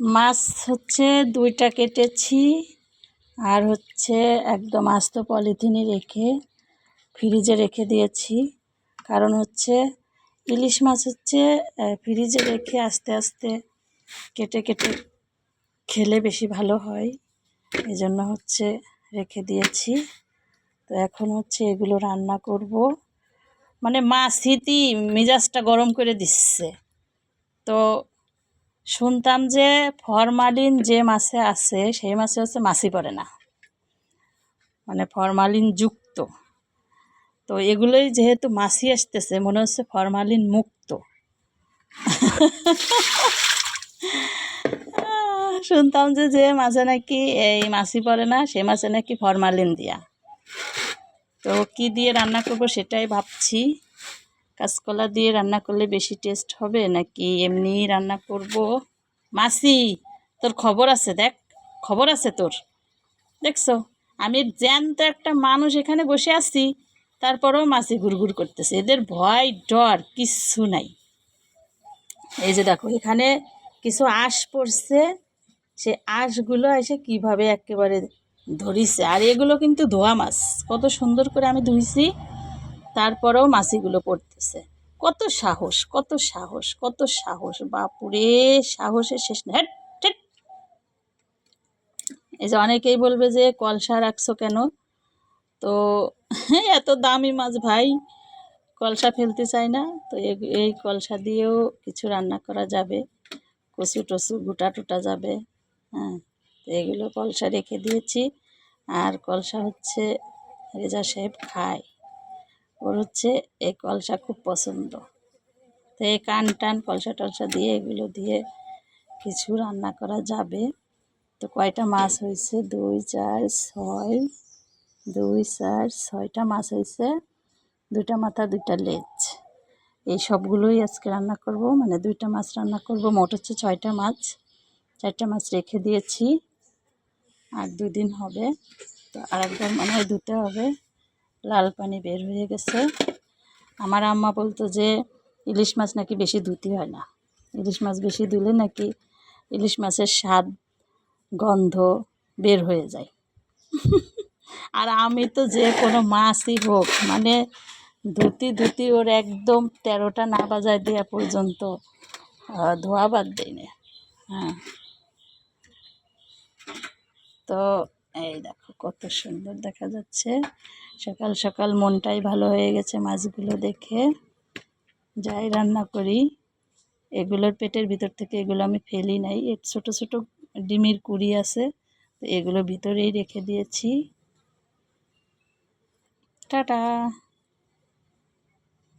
মাছ হচ্ছে দুইটা কেটেছি, আর হচ্ছে একদম আস্ত পলিথিনে রেখে ফ্রিজে রেখে দিয়েছি। কারণ হচ্ছে ইলিশ মাছ হচ্ছে ফ্রিজে রেখে আস্তে আস্তে কেটে কেটে খেলে বেশি ভালো হয়। এই জন্য হচ্ছে রেখে দিয়েছি। তো এখন হচ্ছে এগুলো রান্না করব। মানে মা স্মৃতি মেজাজটা গরম করে দিচ্ছে। তো শুনতাম যে ফরমালিন যে মাছে আছে, সেই মাছে হচ্ছে মাছি পড়ে না। মানে ফরমালিন যুক্ত। তো এগুলোই যেহেতু মাছি আসতেছে, মনে হচ্ছে ফরমালিন মুক্ত। শুনতাম যে যে মাছে নাকি এই মাছি পড়ে না, সে মাছে নাকি ফরমালিন দিয়া। তো কি দিয়ে রান্না করব সেটাই ভাবছি। কাঁচকলা দিয়ে রান্না করলে বেশি টেস্ট হবে নাকি এমনি রান্না করব? মাসি, তোর খবর আছে দেখ, খবর আছে তোর। দেখছ, আমি জ্যান্ত একটা মানুষ এখানে বসে আছি, তারপরেও মাসি ঘুরঘুর করতেছে। এদের ভয়, ডর, কিচ্ছু নাই। এই যে দেখো, এখানে কিছু আঁশ পড়ছে। সে আঁশগুলো এসে কীভাবে একেবারে ধরিছে। আর এগুলো কিন্তু ধোয়া মাছ। কত সুন্দর করে আমি ধুইছি। তারপরেও মাছিগুলো পড়তেছে। কত সাহস কত সাহস কত সাহস, বাপুরে, সাহসের শেষ নেই। হ্যাট। এই যে অনেকেই বলবে যে কলসা রাখছো কেন? তো এত দামি মাছ ভাই, কলসা ফেলতে চাই না, তো এই কলসা দিয়েও কিছু রান্না করা যাবে। কচু টচু গোটা টুটা যাবে হ্যাঁ। তো এগুলো কলসা রেখে দিয়েছি। আর কলসা হচ্ছে রেজা সাহেব খায়। ওর হচ্ছে এই কলসা খুব পছন্দ। তো এই কান টান, কলসা টলসা দিয়ে এগুলো দিয়ে কিছু রান্না করা যাবে। তো কয়টা মাছ হয়েছে? দুই, চার, ছয়, দুই, চার, ছয়টা মাছ হয়েছে, দুইটা মাথা, দুইটা লেজ। এই সবগুলোই আজকে রান্না করব। মানে দুইটা মাছ রান্না করব। মোট হচ্ছে ছয়টা মাছ। চারটা মাছ রেখে দিয়েছি। আর দুই দিন হবে। তো আরেকবার মনে হয় ধুতে হবে। লাল পানি বের হয়ে গেছে। আমার আম্মা বলতো যে, ইলিশ মাছ নাকি বেশি ধুতে হয় না। ইলিশ মাছ বেশি ধুলে নাকি ইলিশ মাছের স্বাদ, গন্ধ বের হয়ে যায়। আর আমি তো যে কোনো মাছই হোক মানে ধুতি ধুতি ওর একদম তেরোটা না বাজায় দেওয়া পর্যন্ত ধোয়া বাদ দেয় না। হ্যাঁ। তো এই দেখো, কত সুন্দর দেখা যাচ্ছে। সকাল সকাল মনটাই ভালো হয়ে গেছে মাছগুলো দেখে। যাই রান্না করি। এগুলোর পেটের ভিতর থেকে এগুলো আমি ফেলি নাই। এর ছোট ছোট ডিমির কুড়ি আছে, তো এগুলো ভিতরেই রেখে দিয়েছি। টাটা!